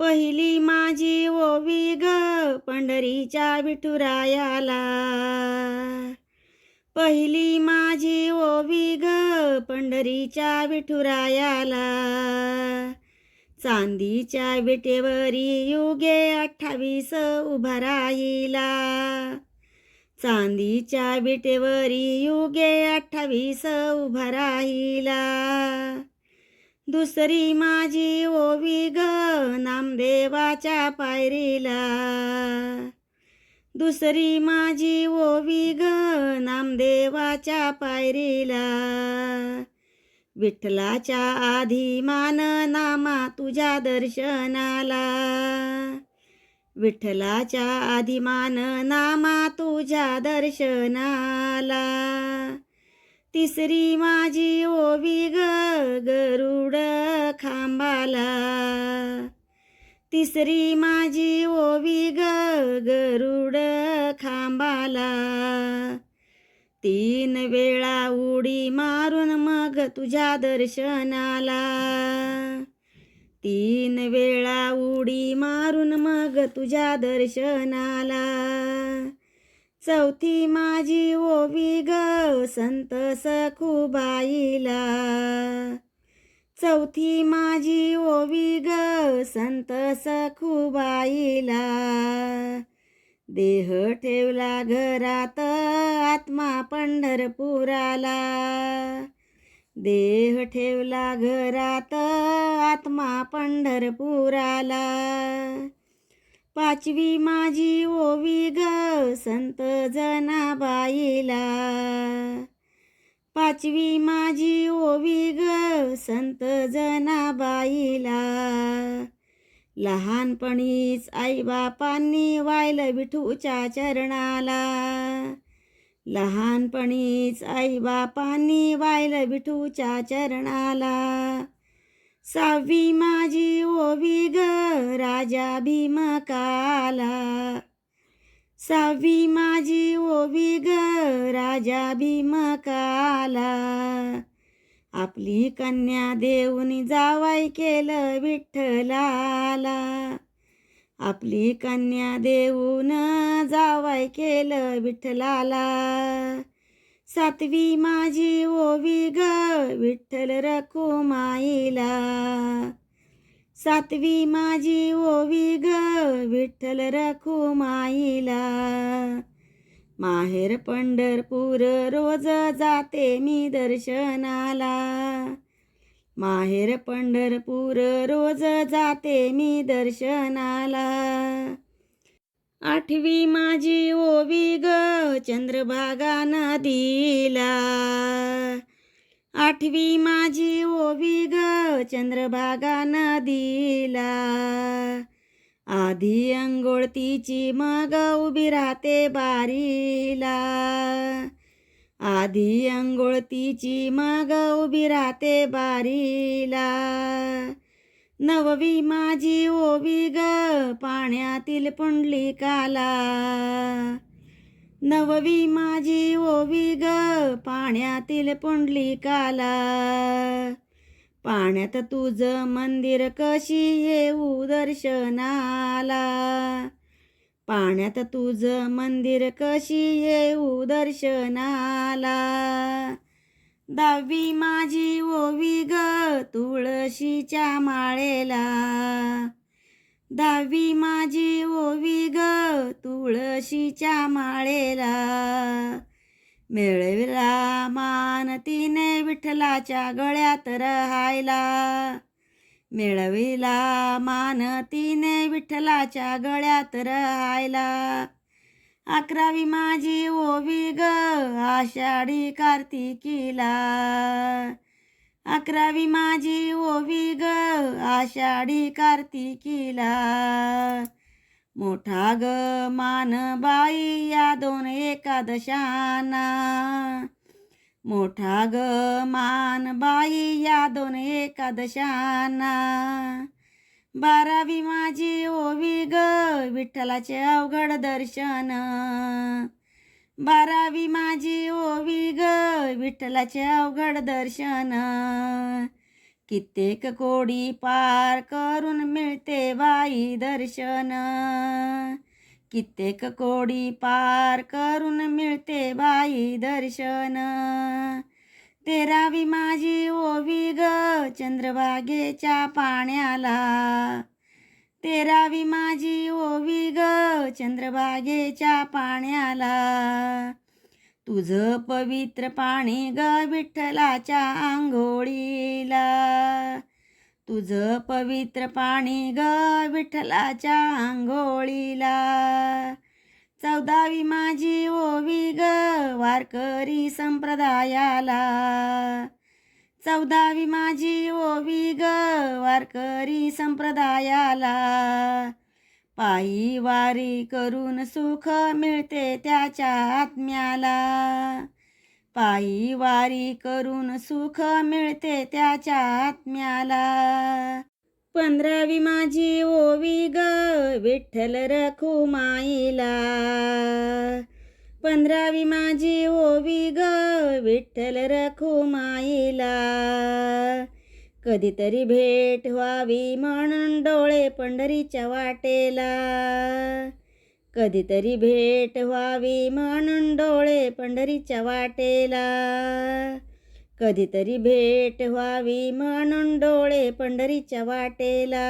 पहिली माझी ओवी ग पंढरीच्या विठुरायाला. पहिली माझी ओवी ग पंढरीच्या विठुरायाला. चांदीच्या विटेवरी युगे अठ्ठावीस उभा राहिला. चांदीच्या विटेवरी युगे अठ्ठावीस उभा राहिला. दुसरी माझी ओवी ग नामदेवाच्या पायरीला. दुसरी माझी ओवी ग नामदेवाच्या पायरीला. विठ्ठलाच्या आधी मान नामा तुझ्या दर्शनाला. विठ्ठलाच्या आधी मान नामा तुझ्या दर्शनाला. तिसरी माझी ओवी ग गरुड खांबाला. तिसरी माझी ओवी ग गरुड खांबाला. तीन वेळा उडी मारून मग तुझ्या दर्शनाला. तीन वेळा उडी मारून मग तुझ्या दर्शनाला. चौथी माझी ओवी ग संत सखुबाईला. चौथी माझी ओवी ग संत सखुबाईला. देह ठेवला घरात आत्मा पंढरपुराला. देह ठेवला घरात आत्मा पंढरपुराला. पाचवी माझी ओवी ग संत जनाबाईला. पाचवी माझी ओवी ग संत जनाबाईला. लहानपणीच आईबापांनी वायलं विठूच्या चरणाला. लहानपणीच आईबापांनी वायलं विठूच्या चरणाला. सहावी माझी ओवी राजा भीमकाला सहावी माझी ओवी ग राजा भीमकाला आपली कन्या देऊन जावाई केलं विठ्ठलाला. आपली कन्या देऊन जावाय केलं विठ्ठलाला. सातवी माझी ओवी ग विठ्ठल रखुमाईला. सातवी माझी ओवी ग विठ्ठल रखुमाईला. माहेर पंढरपूर रोज जाते मी दर्शनाला. माहेर पंढरपूर रोज जाते मी दर्शनाला. आठवी माझी ओवी ग चंद्रभागा नदीला. आठवी माझी ओवी ग चंद्रभागा नदीला. आधी अंघोळतीची मग उभी राहते बारीला. आधी अंघोळतीची मग उभी राहते बारीला. नववी माझी ओवी ग पाण्यातील पुंडलिकाला. नववी माझी ओवी ग पाण्यातील पुंडली काला. पाण्यात तुझं मंदिर कशी येऊ दर्शनाला पाण्यात तुझं मंदिर कशी येऊ दर्शनाला दहावी माझी ओवी ग तुळशीच्या माळेला. दहावी माझी ओवी ग तुळशीच्या माळेला. मिळविला मान तिने विठ्ठलाच्या गळ्यात राहायला. मिळविला मान तिने विठ्ठलाच्या गळ्यात राहायला. अकरावी माझी ओवी ग आषाढी कार्तिकीला. अकरावी माझी ओवी ग आषाढी कार्तिकीला. मोठा ग मान बाई या दोन एकादशाना. मोठा ग मान बाई या दोन एकादशाना. बारावी माझी ओवी ग विठ्ठलाचे अवघड दर्शन. बारावी माझी ओवी ग. विठ्ठलाचे अवघड दर्शन. कित्येक कोडी पार करून मिळते बाई दर्शन. कित्येक कोडी पार करून मिळते बाई दर्शन. तेरावी माझी ओवी ग. चंद्रभागेच्या पाण्याला. तेरावी माझी ओवी ग चंद्रभागेच्या पाण्याला. तुझं पवित्र पाणी ग विठ्ठलाच्या आंघोळीला. तुझं पवित्र पाणी ग विठ्ठलाच्या आंघोळीला. चौदावी माझी ओवी ग वारकरी संप्रदायाला. चौदावी माझी ओवी ग वारकरी संप्रदायाला. पायी वारी करून सुख मिळते त्याच्या आत्म्याला. पायी वारी करून सुख मिळते त्याच्या आत्म्याला. पंधरावी माझी ओवी ग विठ्ठल रखुमाईला पंधरावी माझी ओवी ग विठ्ठल रखुमाईला कधीतरी भेट व्हावी म्हणून डोळे पंढरीच्या वाटेला. कधीतरी भेट व्हावी म्हणून डोळे पंढरीच्या वाटेला. कधीतरी भेट व्हावी म्हणून डोळे पंढरीच्या वाटेला.